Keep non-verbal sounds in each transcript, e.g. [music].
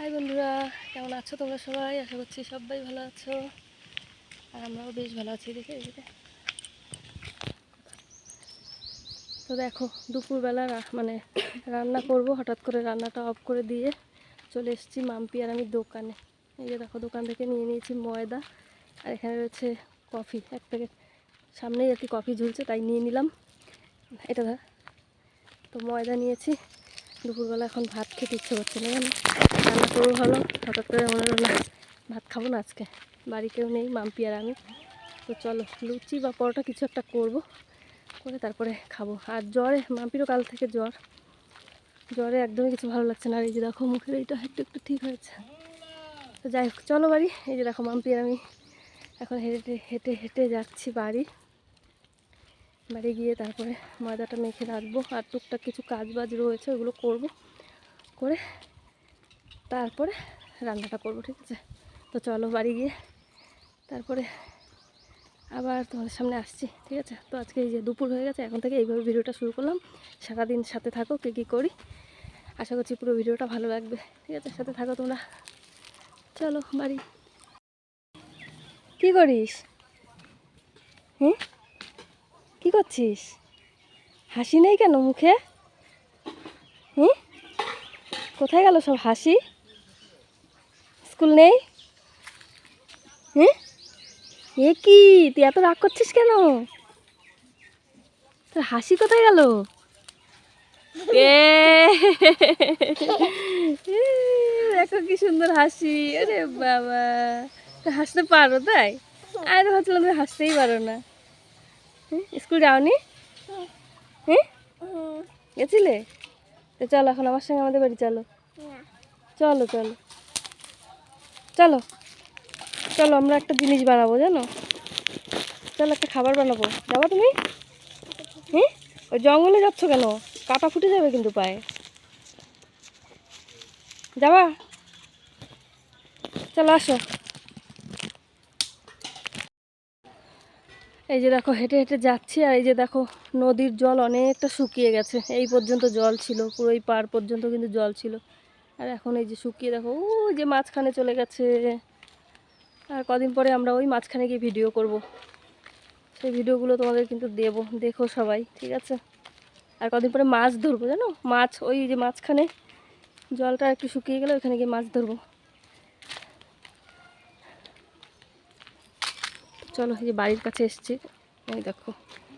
High বন্ধুরা, কেমন আছো তোমরা সবাই? আশা করছি সবাই ভালো আছো। আর আমরাও বেশ ভালো আছি, দেখে যে। তো দেখো, দুপুরবেলা মানে রান্না করব, হঠাৎ করে রান্নাটা অফ করে দিয়ে চলে এসেছি মাম্পি আর আমি দোকানে। এই যে দেখো, দোকান থেকে নিয়ে নিয়েছি ময়দা আর এখানে রয়েছে কফি। এক প্যাকেট। সামনেই আর কি কফি ঝুলছে, তাই নিয়ে নিলাম। এটা ধর। তো ময়দা নিয়েছি। দুপুরবেলা এখন ভাত খেতে ইচ্ছে করছে না রান্না করব ভালো হঠাৎ করে মনে হলো ভাত খাব না আজকে। বাড়ি কেউ নেই, মাম্পি আর আমি। তো চলো, লুচি বা পরোটা কিছু একটা করব, করে তারপরে খাব। আর জ্বরে, মাম্পিরও কাল থেকে জ্বর। জ্বরে একদমই কিছু ভালো লাগছে না। আর এই যে দেখো, মুখের এইটা একটু একটু ঠিক হয়েছে। তো যাই হোক, চলো বাড়ি। এই যে দেখো, মাম্পি আর আমি এখন হেঁটে হেঁটে হেঁটে যাচ্ছি বাড়ি। বাড়ি গিয়ে তারপরে ময়দাটা মেখে রাখব। আর টুকটাক কিছু কাজ বাজ রয়েছে, ওগুলো করব। করে তারপরে রান্নাটা করব, ঠিক আছে? তো চলো বাড়ি গিয়ে তারপরে আবার তোমাদের সামনে আসছি, ঠিক আছে? তো আজকে এই যে দুপুর হয়ে গেছে, এখন থেকে এইভাবে ভিডিওটা শুরু করলাম। সারাদিন সাথে থাকো কী কী করি। আশা করছি পুরো ভিডিওটা ভালো লাগবে, ঠিক আছে? সাথে থাকো তোমরা। চলো বাড়ি। কী করিস? হুম? কি করছিস? হাসি নেই কেন মুখে? হুম? কোথায় গেল সব হাসি? স্কুল নেই? হ্যাঁ এ কি? তুই এত রাগ করছিস কেন? তোর হাসি কোথায় গেল? দেখো কি সুন্দর হাসি। আরে বাবা। হাসতে পারো তাই? আর ভাবছিলাম তুমি হাসতেই পারো না। স্কুল যাওনি? হ্যাঁ গেছিলে? তো চলো এখন আমার সঙ্গে আমাদের বাড়ি চলো। চলো চলো। চলো। চলো আমরা একটা জিনিস বানাবো জানো? চলো একটা খাবার বানাবো। যাবা তুমি? হ্যাঁ ওই জঙ্গলে যাচ্ছ কেন? কাটা ফুটে যাবে কিন্তু পায়ে। যাবা? চলো আসো। এই যে দেখো, হেঁটে হেঁটে যাচ্ছি আর এই যে দেখো, নদীর জল অনেকটা শুকিয়ে গেছে। এই পর্যন্ত জল ছিল, পুরো এই পার পর্যন্ত কিন্তু জল ছিল। আর এখন এই যে শুকিয়ে দেখো, ওই যে মাঝখানে চলে গেছে। আর কদিন পরে আমরা ওই মাঝখানে গিয়ে ভিডিও করব। সেই ভিডিওগুলো তোমাদের কিন্তু দেব, দেখো সবাই, ঠিক আছে? আর কদিন পরে মাছ ধরবো, জানো? মাছ, ওই যে মাঝখানে জলটা একটু শুকিয়ে গেলে ওইখানে গিয়ে মাছ ধরবো। চলো, এই যে বাড়ির কাছে এসছি। এই দেখো,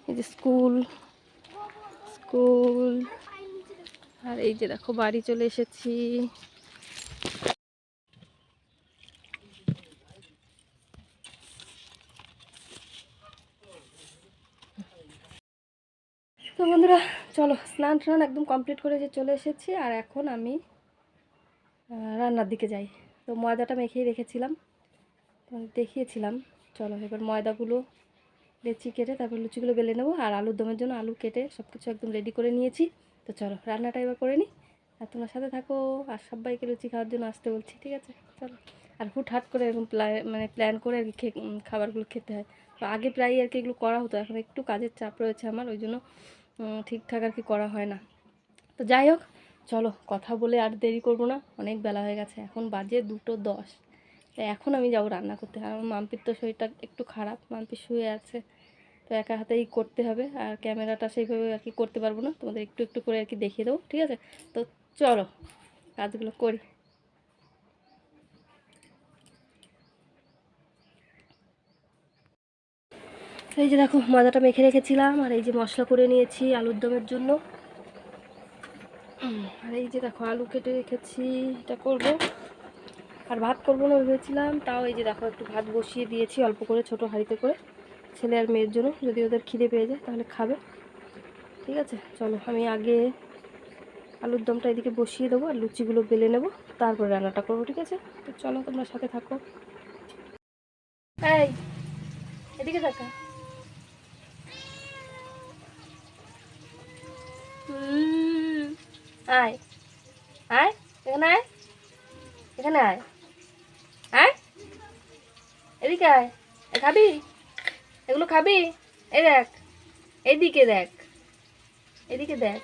এই যে স্কুল স্কুল। আর এই যে দেখো, বাড়ি চলে এসেছি। তো বন্ধুরা, চলো, স্নান টান একদম কমপ্লিট করে যে চলে এসেছি, আর এখন আমি রান্নার দিকে যাই। তো ময়দাটা মেখেই রেখেছিলাম, দেখিয়েছিলাম। চলো, এবার ময়দাগুলো লেচি কেটে তারপর লুচিগুলো বেলে নেব। আর আলুর দমের জন্য আলু কেটে সব কিছু একদম রেডি করে নিয়েছি। তো চলো, রান্নাটা এবার করে নিই। আর তোমার সাথে থাকো, আর সবাইকে লুচি খাওয়ার জন্য আসতে বলছি, ঠিক আছে? চলো। আর হুটহাট করে এরকম মানে প্ল্যান করে আর কি খাবারগুলো খেতে হয়। তো আগে প্রায় আর কি এগুলো করা হতো, এখন একটু কাজের চাপ রয়েছে আমার, ওই জন্য ঠিকঠাক আর কি করা হয় না। তো যাই হোক, চলো, কথা বলে আর দেরি করব না, অনেক বেলা হয়ে গেছে, এখন বাজে দুটো দশ। তো এখন আমি যাব রান্না করতে। আর আমার মাম্পির তো শরীরটা একটু খারাপ, মাম্পি শুয়ে আছে। তো একা হাতেই করতে হবে। আর ক্যামেরাটা সেইভাবে আর কি করতে পারব না। তোমাদের একটু একটু করে আর কি দেখিয়ে দেবো, ঠিক আছে? তো চলো, কাজগুলো করি। এই যে দেখো ময়দাটা মেখে রেখেছিলাম। আর এই যে মশলা করে নিয়েছি আলুর দমের জন্য। আর এই যে দেখো, আলু কেটে রেখেছি। এটা করব। আর ভাত করব না ভেবেছিলাম। তাও এই যে দেখো, একটু ভাত বসিয়ে দিয়েছি অল্প করে, ছোট হাঁড়িতে করে। ছেলে আর মেয়ের জন্য, যদি ওদের খিদে পেয়ে যায় তাহলে খাবে। ঠিক আছে, চলো আমি আগে আলুর দমটা এদিকে বসিয়ে দেবো আর লুচিগুলো বেলে নেব, তারপরে রান্নাটা করব, ঠিক আছে? তো চলো তোমরা সাথে থাকো। এই, এদিকে থাকা আয়। আয়, এখানে আয়। এখানে আয়। আয় এদিকে আয়। খাবি? এগুলো খাবি? এই দেখ। এদিকে দেখ। এদিকে দেখ।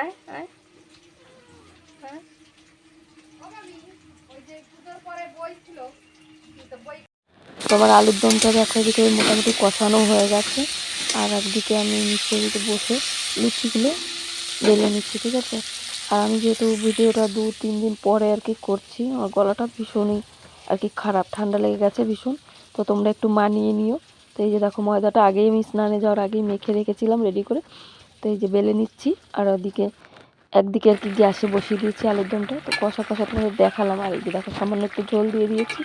আয় আয়। আয় তোমার আলুর দমটা দেখো, এদিকে মোটামুটি কষানো হয়ে গেছে। আর একদিকে আমি নিচে এদিকে বসে লুচিগুলো বেলে নিচ্ছি, ঠিক আছে? আর আমি যেহেতু ভিডিওটা দু তিন দিন পরে আর কি করছি, আমার গলাটা ভীষণই আর কি খারাপ, ঠান্ডা লেগে গেছে ভীষণ। তো তোমরা একটু মানিয়ে নিও। তো এই যে দেখো ময়দাটা আগেই আমি স্নানে যাওয়ার আগেই মেখে রেখেছিলাম রেডি করে। তো এই যে বেলে নিচ্ছি, আর ওদিকে একদিকে আর কি গ্যাসে বসিয়ে দিয়েছি আলুর দমটা। তো কষা কষা তোমাদের দেখালাম, আর এই যে দেখো সামান্য একটু ঝোল দিয়ে দিয়েছি।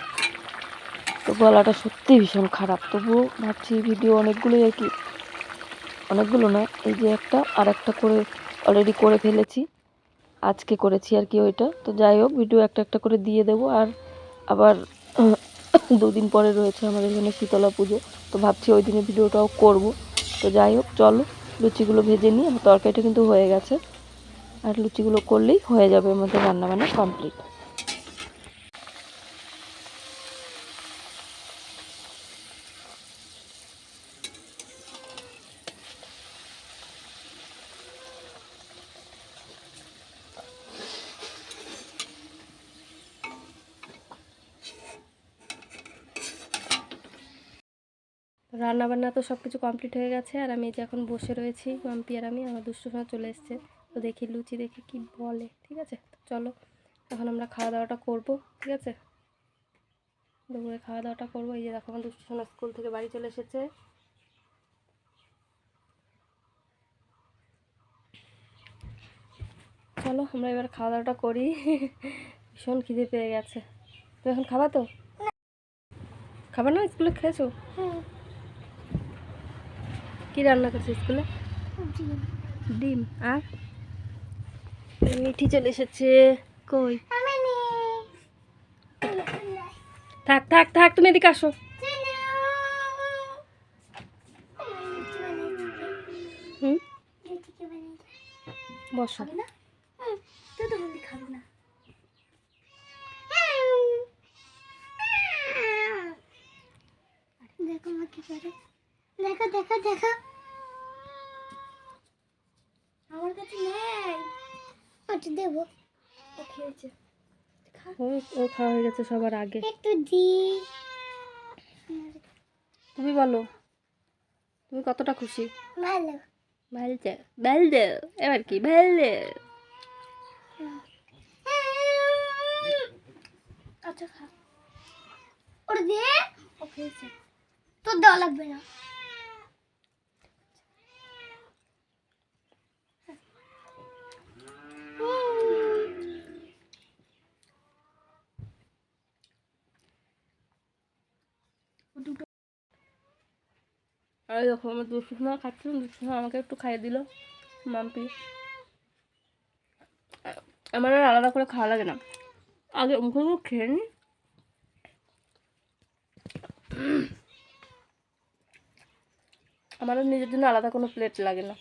তো গলাটা সত্যি ভীষণ খারাপ। তবুও ভাবছি ভিডিও অনেকগুলোই আর কি, অনেকগুলো না এই যে একটা আর একটা করে অলরেডি করে ফেলেছি। আজকে করেছি আর কি ওইটা। তো যাই হোক ভিডিও একটা একটা করে দিয়ে দেবো। আর আবার [coughs] দুদিন পরে রয়েছে আমাদের এখানে শীতলা পুজো, তো ভাবছি ওই দিনে ভিডিওটাও করব। তো যাই হোক, চলো, লুচিগুলো ভেজে নিই, আমার তরকারিটা কিন্তু হয়ে গেছে। আর লুচিগুলো করলেই হয়ে যাবে আমাদের রান্নাবান্না কমপ্লিট রান্না বান্না তো সব কিছু কমপ্লিট হয়ে গেছে। আর আমি যে এখন বসে রয়েছি, মাম্পি আর আমি, আমার দুষ্টু সময় চলে এসছে। তো দেখি লুচি দেখি কি বলে, ঠিক আছে? চলো, এখন আমরা খাওয়া দাওয়াটা করব, ঠিক আছে? দুপুরে খাওয়া দাওয়াটা করব। এই যে দেখো, আমার দুষ্টু স্কুল থেকে বাড়ি চলে এসেছে। চলো, আমরা এবার খাওয়া দাওয়াটা করি। ভীষণ খিদে পেয়ে গেছে। তুমি এখন খাবা তো? খাবার না, স্কুলে খেয়েছো? কি রান্না করছে স্কুলে? ডিম। আর? মিঠি চলে এসেছে। কই? থাক থাক থাক, তুমি এদিকে আসো। বসো দেখো মা কি করে দেখো দেখো দেখো আমার কাছে নেই ওটা দেবো। ও খেয়েছে ও ও খাওয়া হয়ে গেছে সবার আগে। একটু দি। তুমি বলো তুমি কতটা খুশি? ভালো। ভালছে ভালো এবার কি? ভালো আচ্ছা খা। ওটা দে। ও খেয়েছে তোর দেওয়া লাগবে না। আর দেখো, আমার দুষ্টু সোনা খাচ্ছিল দুষ্টু সোনা আমাকে একটু খাইয়ে দিল, মাম্পি। আমার আর আলাদা করে খাওয়া লাগে না। আগে মুখে মুখ খেয়ে নি। আমার নিজের জন্য আলাদা কোনো প্লেট লাগে না।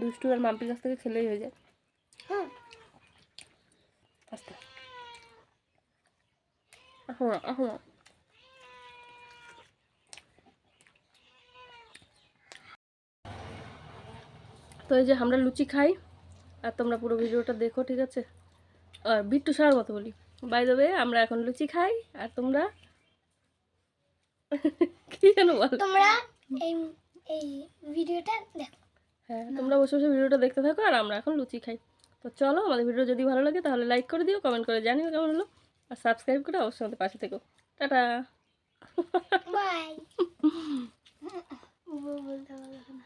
দুষ্টু আর মাম্পির কাছ থেকে খেলেই হয়ে যায়। হুম। এখন এখন তো এই যে আমরা লুচি খাই আর তোমরা পুরো ভিডিওটা দেখো ঠিক আছে? আর বিট্টু সার মতো বলি। বাই দেবে আমরা এখন লুচি খাই আর তোমরা? কি যেন বল? তোমরা এই এই ভিডিওটা দেখো। হ্যাঁ তোমরা বসে বসে ভিডিওটা দেখতে থাকো আর আমরা এখন লুচি খাই। তো চলো আমাদের ভিডিও যদি ভালো লাগে তাহলে লাইক করে দিও কমেন্ট করে জানিও কেমন হলো। আর সাবস্ক্রাইব করে অবশ্যই আমাদের পাশে থেকো। টাটা। বাই [laughs]